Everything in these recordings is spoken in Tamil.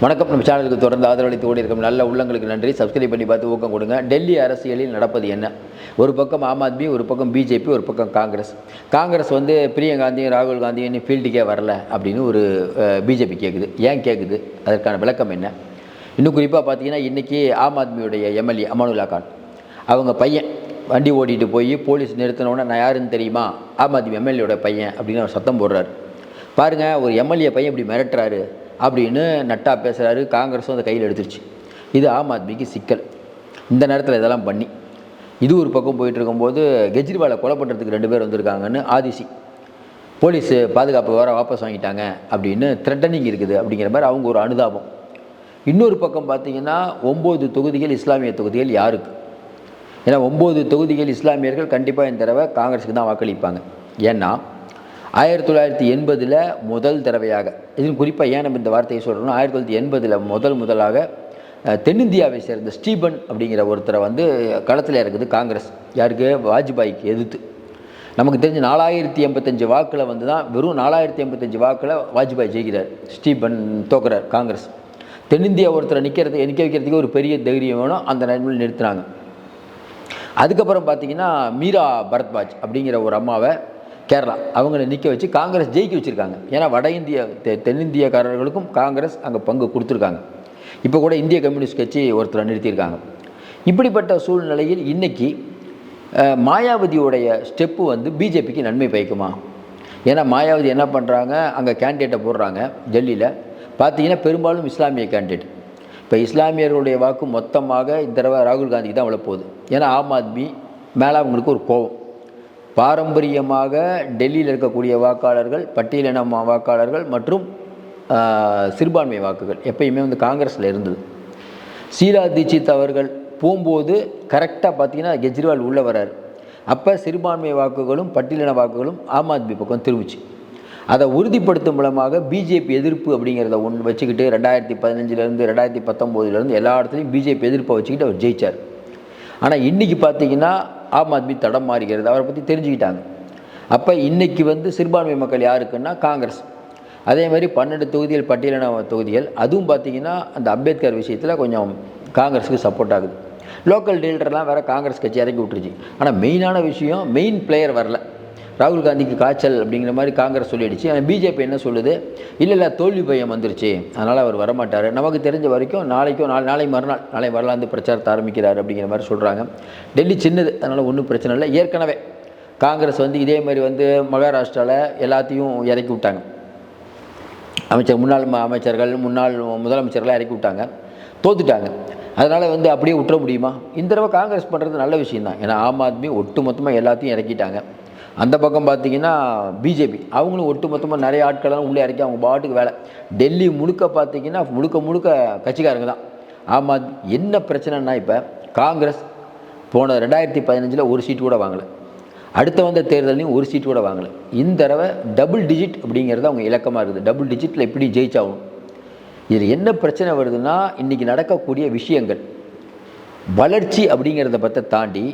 வணக்கம். நம்ம சேனலுக்கு தொடர்ந்து ஆதரவளித்து ஓடி நல்ல உள்ளங்களுக்கு நன்றி. சப்ஸ்கிரைப் பண்ணி பார்த்து ஊக்கம் கொடுங்க. டெல்லி அரசியலில் நடப்பது என்ன? ஒரு பக்கம் ஆம் ஆத்மி ஒரு பக்கம் பிஜேபி ஒரு பக்கம் காங்கிரஸ். காங்கிரஸ் வந்து பிரியங்கா காந்தியும் ராகுல் காந்தியும் இன்னும் ஃபீல்டுக்கே வரல அப்படின்னு ஒரு பிஜேபி கேட்குது ஏன் கேட்குது அதற்கான விளக்கம் என்ன? இன்னும் குறிப்பாக பார்த்தீங்கன்னா இன்றைக்கி ஆம் ஆத்மியுடைய எம்எல்ஏ அமானுல்லா கான். அவங்க பையன் வண்டி ஓட்டிகிட்டு போய் போலீஸ் நிறுத்தினோடனே நான் யாருன்னு தெரியுமா? ஆம் ஆத்மி எம்எல்ஏயோட பையன் அப்படின்னு அவர் சத்தம் போடுறாரு. பாருங்கள் ஒரு எம்எல்ஏ பையன் இப்படி மிரட்டுறாரு. அப்படின்னு நட்டா பேசுகிறாரு காங்கிரஸும் அதை கையில் எடுத்துருச்சு. இது ஆம் ஆத்மிக்கு சிக்கல். இந்த நேரத்தில் இதெல்லாம் பண்ணி இது ஒரு பக்கம் போயிட்டு இருக்கும்போது கெஜ்ரிவாலை கொலை பண்ணுறதுக்கு ரெண்டு பேர் வந்திருக்காங்கன்னு ஆதிசி. போலீஸ் பாதுகாப்பு வர வாபஸ் வாங்கிட்டாங்க அப்படின்னு த்ரெட்டனிங் இருக்குது அப்படிங்கிற மாதிரி அவங்க ஒரு அனுதாபம். இன்னொரு பக்கம் பார்த்தீங்கன்னா ஒம்பது தொகுதிகள் இஸ்லாமிய தொகுதிகள் யாருக்கு? ஏன்னா ஒம்பது தொகுதிகள் இஸ்லாமியர்கள் கண்டிப்பாக இந்த தடவை காங்கிரஸுக்கு தான் வாக்களிப்பாங்க. ஏன்னா ஆயிரத்தி தொள்ளாயிரத்தி எண்பதில் முதல் தடவையாக இதுவும் குறிப்பாக ஏன் நம்ம இந்த வார்த்தையை சொல்கிறோம்னா ஆயிரத்தி தொள்ளாயிரத்தி எண்பதில் முதல் முதலாக தென்னிந்தியாவை சேர்ந்த ஸ்டீபன் அப்படிங்கிற ஒருத்தரை வந்து களத்தில் இருக்குது காங்கிரஸ். யாருக்கு? வாஜ்பாய்க்கு எதிர்த்து. நமக்கு தெரிஞ்ச நாலாயிரத்தி எண்பத்தஞ்சு வாக்கில் வந்து தான் வெறும் நாலாயிரத்தி எண்பத்தஞ்சு வாக்கில் வாஜ்பாய் ஜெயிக்கிறார். ஸ்டீபன் தோக்குறார் காங்கிரஸ். தென்னிந்தியா ஒருத்தரை நிற்கிறது நிற்க வைக்கிறதுக்கு ஒரு பெரிய தைரியம் வேணும். அந்த நேரத்தில் நிறுத்தினாங்க. அதுக்கப்புறம் பார்த்தீங்கன்னா மீரா பரத்வாஜ் அப்படிங்கிற ஒரு அம்மாவை கேரளா. அவங்கள நிற்க வச்சு காங்கிரஸ் ஜெயிக்க வச்சுருக்காங்க. ஏன்னா வட இந்திய தெ தென்னிந்தியக்காரர்களுக்கும் காங்கிரஸ் அங்கே பங்கு கொடுத்துருக்காங்க. இப்போ கூட இந்திய கம்யூனிஸ்ட் கட்சி ஒருத்தரை நிறுத்தியிருக்காங்க. இப்படிப்பட்ட சூழ்நிலையில் இன்றைக்கி மாயாவதியோடைய ஸ்டெப்பு வந்து பிஜேபிக்கு நன்மை பயக்குமா? ஏன்னா மாயாவதி என்ன பண்ணுறாங்க அங்கே கேண்டிடேட்டை போடுறாங்க டெல்லியில். பார்த்தீங்கன்னா பெரும்பாலும் இஸ்லாமிய கேண்டிடேட். இப்போ இஸ்லாமியர்களுடைய வாக்கு மொத்தமாக இந்த தடவை ராகுல் காந்திக்கு தான் விழப்போகுது ஏன்னா ஆம் ஆத்மி மேலே அவங்களுக்கு ஒரு கோபம். பாரம்பரியமாக டெல்லியில் இருக்கக்கூடிய வாக்காளர்கள் பட்டியலின வாக்காளர்கள் மற்றும் சிறுபான்மை வாக்குகள் எப்பயுமே வந்து காங்கிரஸில் இருந்தது. ஷீலா தீட்சித் அவர்கள் போகும்போது கரெக்டாக பார்த்தீங்கன்னா கெஜ்ரிவால் உள்ளே வரார் அப்போ சிறுபான்மை வாக்குகளும் பட்டியலின வாக்குகளும் ஆம் ஆத்மி பக்கம் திரும்பிச்சு. அதை உறுதிப்படுத்தும் மூலமாக பிஜேபி எதிர்ப்பு அப்படிங்கிறத ஒன்று வச்சுக்கிட்டு ரெண்டாயிரத்தி பதினஞ்சுலேருந்து ரெண்டாயிரத்தி பத்தொம்போதுலேருந்து எல்லா இடத்துலையும் பிஜேபி எதிர்ப்பை வச்சுக்கிட்டு அவர் ஜெயித்தார் ஆனால் இன்றைக்கி பார்த்தீங்கன்னா ஆம் ஆத்மி தடம் மாறுகிறது. அவரை பற்றி தெரிஞ்சுக்கிட்டாங்க. அப்போ இன்றைக்கி வந்து சிறுபான்மை மக்கள் யாருக்குன்னா காங்கிரஸ். அதே மாதிரி பன்னெண்டு தொகுதிகள் பட்டியலின தொகுதிகள் அதுவும் பார்த்தீங்கன்னா அந்த அம்பேத்கர் விஷயத்தில் கொஞ்சம் காங்கிரஸுக்கு சப்போர்ட் ஆகுது. லோக்கல் டீலர்லாம் வேறு காங்கிரஸ் கட்சி இறக்கி விட்டுருச்சு. ஆனால் மெயினான விஷயம் மெயின் பிளேயர் வரல. ராகுல் காந்திக்கு காய்ச்சல் அப்படிங்கிற மாதிரி காங்கிரஸ் சொல்லிடுச்சு. ஆனால் பிஜேபி என்ன சொல்லுது? இல்லை இல்லை தோல்வி பயம் வந்துருச்சு. அதனால் அவர் வரமாட்டார். நமக்கு தெரிஞ்ச வரைக்கும் நாளைக்கும் நாளை நாளை மறுநாள் நாளை வரலாந்து பிரச்சாரத்தை ஆரம்பிக்கிறார் அப்படிங்கிற மாதிரி சொல்கிறாங்க டெல்லி சின்னது அதனால் ஒன்றும் பிரச்சனை இல்லை. ஏற்கனவே காங்கிரஸ் வந்து இதே மாதிரி வந்து மகாராஷ்டிராவில் எல்லாத்தையும் இறக்கி விட்டாங்க. அமைச்சர் முன்னாள் ம- அமைச்சர்கள் முன்னாள் முதலமைச்சர்கள்லாம் இறக்கி விட்டாங்க. தோத்துட்டாங்க. அதனால் வந்து அப்படியே விட்டுற முடியுமா? இந்த தடவை காங்கிரஸ் பண்ணுறது நல்ல விஷயம்தான். ஏன்னா ஆம் ஆத்மி ஒட்டு மொத்தமாக எல்லாத்தையும் இறக்கிட்டாங்க. அந்த பக்கம் பார்த்தீங்கன்னா பிஜேபி அவங்களும் ஒட்டு மொத்தமாக நிறைய ஆட்கள்லாம் உள்ளே இறக்கி அவங்க பாட்டுக்கு வேலை. டெல்லி முழுக்க பார்த்தீங்கன்னா முழுக்க முழுக்க கட்சிக்காரங்க தான். ஆமாம் என்ன பிரச்சனைனா இப்போ காங்கிரஸ் போன ரெண்டாயிரத்தி பதினஞ்சில் ஒரு சீட் கூட வாங்கலை. அடுத்த வந்த தேர்தலையும் ஒரு சீட் கூட வாங்கலை. இந்த தடவை டபுள் டிஜிட் அப்படிங்கிறது அவங்க இலக்கமாக இருக்குது. டபுள் டிஜிட்டில் எப்படி ஜெயிச்சாகணும்? இதில் என்ன பிரச்சனை வருதுன்னா இன்றைக்கி நடக்கக்கூடிய விஷயங்கள். வளர்ச்சி அப்படிங்கிறத பற்றி தாண்டி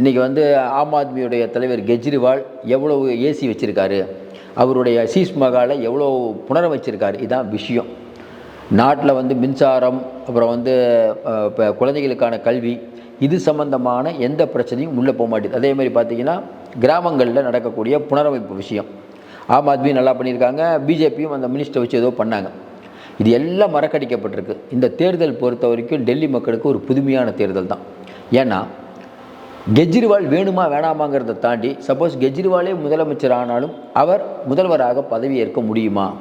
இன்றைக்கி வந்து ஆம் ஆத்மியுடைய தலைவர் கெஜ்ரிவால் எவ்வளோ ஏசி வச்சுருக்காரு? அவருடைய சீஸ் மகாலை எவ்வளோ புனரமைச்சிருக்காரு இதுதான் விஷயம். நாட்டில் வந்து மின்சாரம் அப்புறம் வந்து இப்போ குழந்தைகளுக்கான கல்வி இது சம்பந்தமான எந்த பிரச்சனையும் உள்ளே போக மாட்டேது. அதே மாதிரி பார்த்தீங்கன்னா கிராமங்களில் நடக்கக்கூடிய புனரமைப்பு விஷயம். ஆம் ஆத்மி நல்லா பண்ணியிருக்காங்க. பிஜேபியும் அந்த மினிஸ்டர் வச்சு ஏதோ பண்ணாங்க. இது எல்லாம் மறக்கடிக்கப்பட்டிருக்கு. இந்த தேர்தல் பொறுத்த வரைக்கும் டெல்லி மக்களுக்கு ஒரு புதுமையான தேர்தல் தான். ஏன்னா கெஜ்ரிவால் வேணுமா வேணாமாங்கிறத தாண்டி சப்போஸ் கெஜ்ரிவாலே முதலமைச்சர் ஆனாலும் அவர் முதல்வராக பதவியேற்க முடியுமா?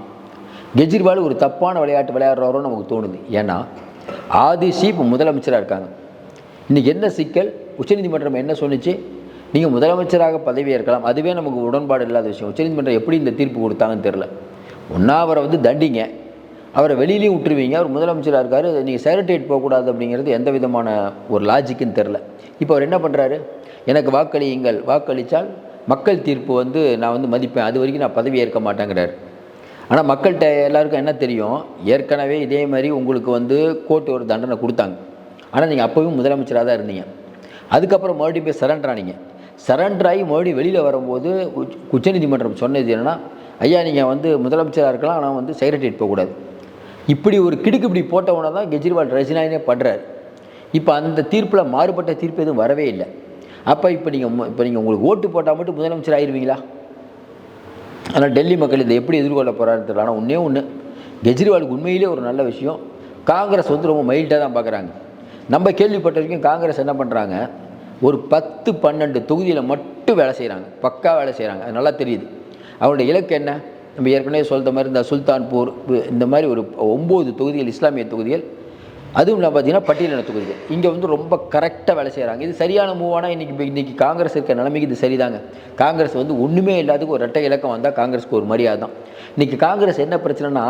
கெஜ்ரிவால் ஒரு தப்பான விளையாட்டு விளையாடுறாரோ நமக்கு தோணுது. ஏன்னா ஆதிசி இப்போ முதலமைச்சராக இருக்காங்க. இன்றைக்கி என்ன சிக்கல்? உச்சநீதிமன்றம் என்ன சொன்னுச்சு? நீங்கள் முதலமைச்சராக பதவியேற்கலாம். அதுவே நமக்கு உடன்பாடு இல்லாத விஷயம். உச்சநீதிமன்றம் எப்படி இந்த தீர்ப்பு கொடுத்தாங்கன்னு தெரில ஒன்றா அவரை வந்து தண்டிங்க. அவரை வெளியிலையும் விட்டுருவீங்க. அவர் முதலமைச்சராக இருக்கார். நீங்கள் செக்ரட்டரியேட் போகக்கூடாது அப்படிங்கிறது எந்த விதமான ஒரு லாஜிக்குன்னு தெரில இப்போ அவர் என்ன பண்ணுறாரு எனக்கு வாக்களியுங்கள். வாக்களித்தால் மக்கள் தீர்ப்பு வந்து நான் வந்து மதிப்பேன். அது வரைக்கும் நான் பதவி ஏற்க மாட்டேங்கிறார். ஆனால் மக்கள்கிட்ட எல்லாருக்கும் என்ன தெரியும்? ஏற்கனவே இதே மாதிரி உங்களுக்கு வந்து கோர்ட்டு ஒரு தண்டனை கொடுத்தாங்க. ஆனால் நீங்கள் அப்போவும் முதலமைச்சராக தான் இருந்தீங்க. அதுக்கப்புறம் மறுபடியும் போய் சரண்டர் ஆனீங்க. சரண்டர் ஆகி மறுபடியும் வெளியில் வரும்போது உச்ச- உச்சநீதிமன்றம் சொன்னது என்னென்னா ஐயா நீங்கள் வந்து முதலமைச்சராக இருக்கலாம். ஆனால் வந்து செக்ரட்டரியேட் போகக்கூடாது. இப்படி ஒரு கிடுக்கு இப்படி போட்டவனை தான் கெஜ்ரிவால் ரஜினாயினே பண்ணுறாரு இப்போ அந்த தீர்ப்பில் மாறுபட்ட தீர்ப்பு எதுவும் வரவே இல்லை. அப்போ இப்போ நீங்கள் இப்போ நீங்கள் உங்களுக்கு ஓட்டு போட்டால் மட்டும் முதலமைச்சர் ஆயிடுவீங்களா ஆனால் டெல்லி மக்கள் இதை எப்படி எதிர்கொள்ள போகிறான்னு தெரியல. ஆனால் ஒன்றே ஒன்று கெஜ்ரிவாலுக்கு உண்மையிலே ஒரு நல்ல விஷயம் காங்கிரஸ் வந்து ரொம்ப மைல்டாக தான் பார்க்குறாங்க நம்ம கேள்விப்பட்ட வரைக்கும் காங்கிரஸ் என்ன பண்ணுறாங்க ஒரு பத்து பன்னெண்டு தொகுதியில் மட்டும் வேலை செய்கிறாங்க பக்கா வேலை செய்கிறாங்க அது நல்லா தெரியுது. அவருடைய இலக்கு என்ன? நம்ம ஏற்கனவே சொல்கிற மாதிரி இந்த சுல்தான்பூர் இந்த மாதிரி ஒரு ஒம்பது தொகுதிகள் இஸ்லாமிய தொகுதிகள் அதுவும் இல்லாமல் பார்த்தீங்கன்னா பட்டியலின தொகுதிகள். இங்கே வந்து ரொம்ப கரெக்டாக வேலை செய்கிறாங்க இது சரியான மூவானால் இன்றைக்கி இன்றைக்கி காங்கிரஸ் இருக்க நிலைமைக்கு இது சரிதாங்க. காங்கிரஸ் வந்து ஒன்றுமே இல்லாததுக்கு ஒரு ரெட்டை இலக்கம் வந்தால் காங்கிரஸ்க்கு ஒரு மரியாதை தான். இன்றைக்கி காங்கிரஸ் என்ன பிரச்சனைனா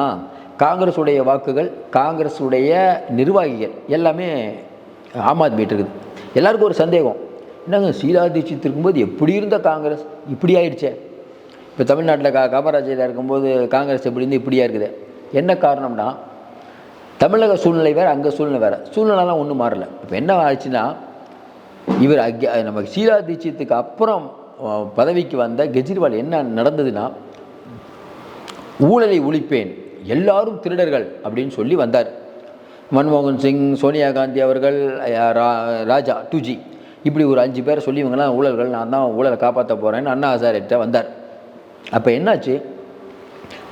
காங்கிரஸுடைய வாக்குகள் காங்கிரஸுடைய நிர்வாகிகள் எல்லாமே ஆம் ஆத்மிட்டு இருக்குது. எல்லாருக்கும் ஒரு சந்தேகம். என்னங்க சீலா தீட்சித் இருக்கும்போது எப்படி இருந்த காங்கிரஸ்? இப்படி ஆயிடுச்சே. இப்போ தமிழ்நாட்டில் கா காமராஜர் இருக்கும்போது காங்கிரஸ் எப்படி இருந்து இப்படியா இருக்குது? என்ன காரணம்னா தமிழக சூழ்நிலை வேறு அங்கே சூழ்நிலை வேறு. சூழ்நிலைலாம் ஒன்றும் மாறல. இப்போ என்ன ஆச்சுன்னா இவர் அங்கே நம்ம ஷீலா தீட்சித்துக்கு அப்புறம் பதவிக்கு வந்த கெஜ்ரிவால் என்ன நடந்ததுன்னா ஊழலை ஒழிப்பேன் எல்லாரும் திருடர்கள் அப்படின்னு சொல்லி வந்தார். மன்மோகன் சிங் சோனியா காந்தி அவர்கள் ரா- ராஜா டூஜி இப்படி ஒரு அஞ்சு பேரை சொல்லி இவங்கெல்லாம் ஊழல்கள் நான் தான் ஊழலை காப்பாற்ற போகிறேன்னு அண்ணா ஹசாரேட்ட வந்தார். அப்போ என்னாச்சு?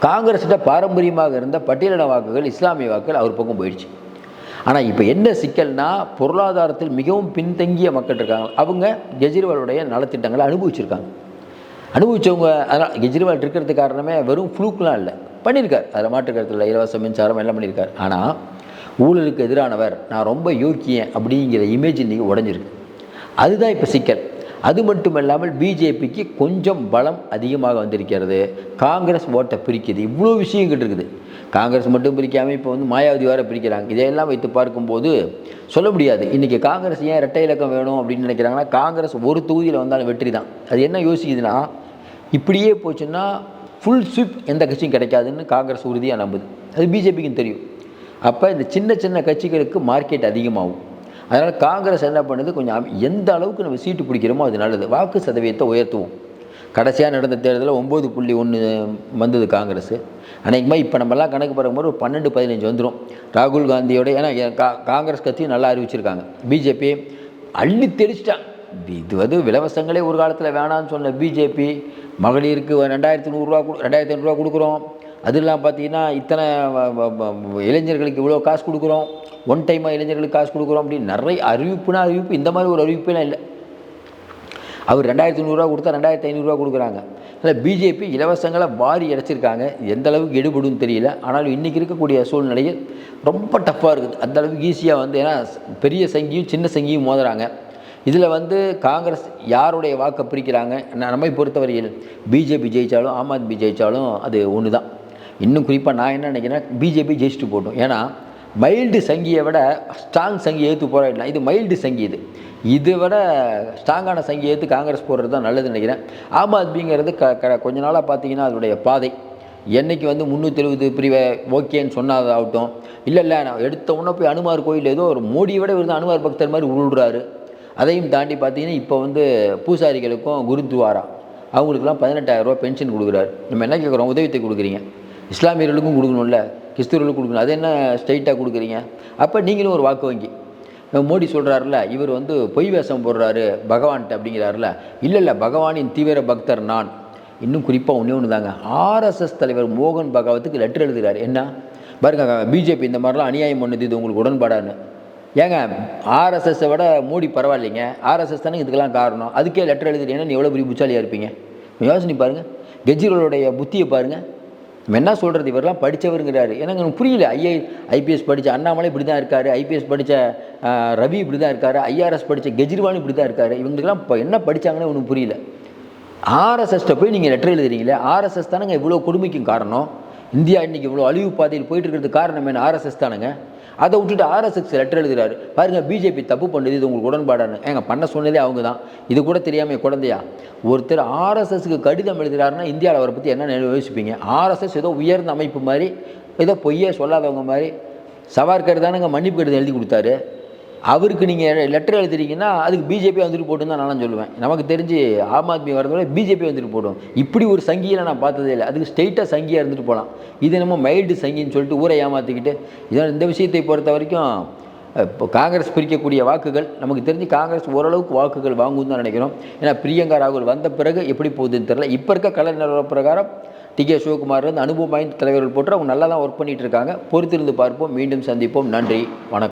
காங்கிரஸ்கிட்ட பாரம்பரியமாக இருந்த பட்டியலின வாக்குகள் இஸ்லாமிய வாக்குகள் அவர் பக்கம் போயிடுச்சு. ஆனால் இப்போ என்ன சிக்கல்னா பொருளாதாரத்தில் மிகவும் பின்தங்கிய மக்கள் இருக்காங்க. அவங்க கெஜ்ரிவாலுடைய நலத்திட்டங்களை அனுபவிச்சிருக்காங்க. அனுபவிச்சவங்க அதனால் கெஜ்ரிவால் இருக்கிறதுக்கு காரணமே வெறும் ஃப்ளூக்லாம் இல்லை. பண்ணியிருக்கார். அதில் மாற்றுக்கருத்தில் இலவச மின்சாரம் எல்லாம் பண்ணியிருக்கார். ஆனால் ஊழலுக்கு எதிரானவர் நான் ரொம்ப யோக்கியன் அப்படிங்கிற இமேஜ் இன்றைக்கி உடஞ்சிருக்கு. அதுதான் இப்போ சிக்கல். அது மட்டும் இல்லாமல் பிஜேபிக்கு கொஞ்சம் பலம் அதிகமாக வந்திருக்கிறது. காங்கிரஸ் ஓட்டை பிரிக்குது இவ்வளோ விஷயங்கள் இருக்குது. காங்கிரஸ் மட்டும் பிரிக்காமல் இப்போ வந்து மாயாவதி வேறு பிரிக்கிறாங்க. இதையெல்லாம் வைத்து பார்க்கும்போது சொல்ல முடியாது. இன்றைக்கி காங்கிரஸ் ஏன் இரட்டை இலக்கம் வேணும் அப்படின்னு நினைக்கிறாங்கன்னா காங்கிரஸ் ஒரு தொகுதியில் வந்தாலும் வெற்றி தான். அது என்ன யோசிக்குதுன்னா இப்படியே போச்சுன்னா ஃபுல் ஸ்விப் எந்த கட்சியும் கிடைக்காதுன்னு காங்கிரஸ் உறுதியாக நம்புது. அது பிஜேபிக்கும் தெரியும். அப்போ இந்த சின்ன சின்ன கட்சிகளுக்கு மார்க்கெட் அதிகமாகும். அதனால் காங்கிரஸ் என்ன பண்ணுது? கொஞ்சம் எந்த அளவுக்கு நம்ம சீட்டு பிடிக்கிறோமோ அது நல்லது. வாக்கு சதவீதத்தை உயர்த்துவோம். கடைசியாக நடந்த தேர்தலில் ஒம்பது புள்ளி ஒன்று வந்தது காங்கிரஸ். அன்றைக்குமா இப்போ நம்மலாம் கணக்கு பார்க்கும்போது ஒரு பன்னெண்டு பதினஞ்சு வந்துடும் ராகுல் காந்தியோட ஏன்னா கா காங்கிரஸ் கட்சியும் நல்லா அறிவிச்சிருக்காங்க. பிஜேபி அள்ளி தெளிச்சிட்டான் இது வந்து விலவசங்களே ஒரு காலத்தில் வேணான்னு சொன்ன பிஜேபி. மகளிருக்கு ரெண்டாயிரத்தி நூறுரூவா கொடு ரெண்டாயிரத்தி ஐநூறுரூவா கொடுக்குறோம். அது இல்லாமல் பார்த்தீங்கன்னா இத்தனை வ- வ- இளைஞர்களுக்கு இவ்வளோ காசு கொடுக்குறோம். ஒன் டைமாக இளைஞர்களுக்கு காசு கொடுக்குறோம் அப்படின்னு நிறைய அறிவிப்புனா அறிவிப்பு இந்த மாதிரி ஒரு அறிவிப்பெல்லாம் இல்லை. அவர் ரெண்டாயிரத்தி நூறுரூவா கொடுத்தா ரெண்டாயிரத்தி ஐநூறுரூவா கொடுக்குறாங்க. அதில் பிஜேபி இலவசங்களை வாரி அடைச்சிருக்காங்க. எந்த அளவுக்கு எடுபடும் தெரியல. ஆனாலும் இன்றைக்கி இருக்கக்கூடிய சூழ்நிலையில் ரொம்ப டஃப்பாக இருக்குது. அந்த அளவுக்கு ஈஸியாக வந்து ஏன்னா பெரிய சங்கியும் சின்ன சங்கியும் மோதுறாங்க. இதில் வந்து காங்கிரஸ் யாருடைய வாக்கை பிரிக்கிறாங்க? நம்மை பொறுத்தவரையில் பிஜேபி ஜெயித்தாலும் ஆம் ஆத்மி ஜெயித்தாலும் அது ஒன்று தான் இன்னும் குறிப்பாக நான் என்ன நினைக்கிறேன் பிஜேபி ஜெயிச்சுட்டு போட்டோம் ஏன்னா மைல்டு சங்கியை விட ஸ்ட்ராங் சங்கி ஏற்று போராடலாம் இது மைல்டு சங்கி இது. இதை விட ஸ்ட்ராங்கான சங்கி ஏற்று காங்கிரஸ் போடுறது தான் நல்லதுன்னு நினைக்கிறேன். ஆம் ஆத்மிங்கிறது க க கொஞ்ச நாளாக பார்த்தீங்கன்னா அதனுடைய பாதை. என்னைக்கு வந்து முந்நூற்றி எழுபது பிரிவை ஓகேன்னு சொன்னதாகட்டும் இல்லை இல்லை நான் எடுத்த உடனே போய் அனுமார் கோயில் ஏதோ ஒரு மோடியை விட இருந்து அனுமார் பக்தர் மாதிரி உருள்றாரு. அதையும் தாண்டி பார்த்தீங்கன்னா இப்போ வந்து பூசாரிகளுக்கும் குருத்வாரா அவங்களுக்குலாம் பதினெட்டாயிரரூபா பென்ஷன் கொடுக்குறாரு. நம்ம என்ன கேட்குறோம் உதவித்தை கொடுக்குறீங்க. இஸ்லாமியர்களுக்கும் கொடுக்கணும்ல கிறிஸ்துவர்களுக்கும் கொடுக்கணும். அது என்ன ஸ்ட்ரைட்டாக கொடுக்குறீங்க? அப்போ நீங்களும் ஒரு வாக்கு வங்கி. மோடி சொல்கிறாருல இவர் வந்து பொய் வேஷம் போடுறாரு பகவான்கிட்ட அப்படிங்கிறாருல இல்லை இல்லை பகவானின் தீவிர பக்தர் நான். இன்னும் குறிப்பாக ஒன்றே ஒன்று தாங்க ஆர்எஸ்எஸ் தலைவர் மோகன் பகவத்துக்கு லெட்டர் எழுதுகிறார் என்ன? பாருங்க பிஜேபி இந்த மாதிரிலாம் அநியாயம் பண்ணுது இது உங்களுக்கு உடன்பாடான்னு. ஏங்க ஆர்எஸ்எஸ்ஸை விட மோடி பரவாயில்லைங்க. ஆர்எஸ்எஸ் தானே இதுக்கெல்லாம் காரணம். அதுக்கே லெட்டர் எழுதுறீங்கன்னா நீ எவ்வளோ பெரிய புச்சாலியாக இருப்பீங்க? யோசனை பாருங்கள் கெஜ்ரிவாலுடைய புத்தியை பாருங்கள் நம்ம என்ன சொல்கிறது இவரெல்லாம் படித்தவருங்கிறாரு எனக்கு எனக்கு புரியல. ஐஐ ஐபிஎஸ் படித்த அண்ணாமலை இப்படி தான் இருக்கார் ஐபிஎஸ் படித்த ரவி இப்படி தான் இருக்கார் ஐஆர்எஸ் படித்த கெஜ்ரிவாலும் இப்படி தான் இருக்கார். இவங்களுக்கெல்லாம் இப்போ என்ன படித்தாங்கன்னு ஒன்றும் புரியல. ஆர்எஸ்எஸ்ட்டை போய் நீங்கள் லெட்டர் எழுதுறீங்களே ஆர்எஸ்எஸ் தானேங்க இவ்வளோ கொடுமைக்கும் காரணம்? இந்தியா இன்றைக்கி இவ்வளோ அழிவு பாதையில் போயிட்டு இருக்கிறது காரணம் என்ன? ஆர்எஸ்எஸ் தானுங்க. அதை விட்டுட்டு ஆர்எஸ்எஸ் லெட்டர் எழுதுறாரு. பாருங்க பிஜேபி தப்பு பண்ணுது இது உங்களுக்கு உடன்பாடானு. ஏங்க பண்ண சொன்னதே அவங்க தான் இது கூட தெரியாமல் குழந்தையா? ஒருத்தர் ஆர்எஸ்எஸ்க்கு கடிதம் எழுதுறாருன்னா இந்தியாவில் அவரை பற்றி என்ன யோசிப்பீங்க? ஆர்எஸ்எஸ் ஏதோ உயர்ந்த அமைப்பு மாதிரி ஏதோ பொய்யே சொல்லாதவங்க மாதிரி சவார்கர் தானுங்க மன்னிப்பு கடிதம் எழுதி கொடுத்தாரு. அவருக்கு நீங்கள் லெட்டர் எழுதுறீங்கன்னா அதுக்கு பிஜேபி வந்துட்டு போட்டுன்னு தான் நான் சொல்லுவேன். நமக்கு தெரிஞ்சு ஆம் ஆத்மி வரதோட பிஜேபி வந்துட்டு போடும் இப்படி ஒரு சங்கியை நான் பார்த்ததே இல்லை. அதுக்கு ஸ்ட்ரெயிட்டாக சங்கியாக இருந்துட்டு போகலாம் இது நம்ம மைல்டு சங்கின்னு சொல்லிட்டு ஊரை ஏமாற்றிக்கிட்டு இதான் இந்த விஷயத்தை பொறுத்த வரைக்கும் இப்போ காங்கிரஸ் பிரிக்கக்கூடிய வாக்குகள் நமக்கு தெரிஞ்சு காங்கிரஸ் ஓரளவுக்கு வாக்குகள் வாங்கும் தான் நினைக்கிறோம். ஏன்னா பிரியங்கா ராகுல் வந்த பிறகு எப்படி போகுதுன்னு தெரில இப்போ இருக்க கலை நிலவர பிரகாரம் டி கே சிவகுமார் வந்து அனுபவம் வாய்ந்த தலைவர்கள் போட்டு அவங்க நல்லா தான் ஒர்க் பண்ணிகிட்டு இருக்காங்க. பொறுத்திருந்து பார்ப்போம். மீண்டும் சந்திப்போம். நன்றி. வணக்கம்.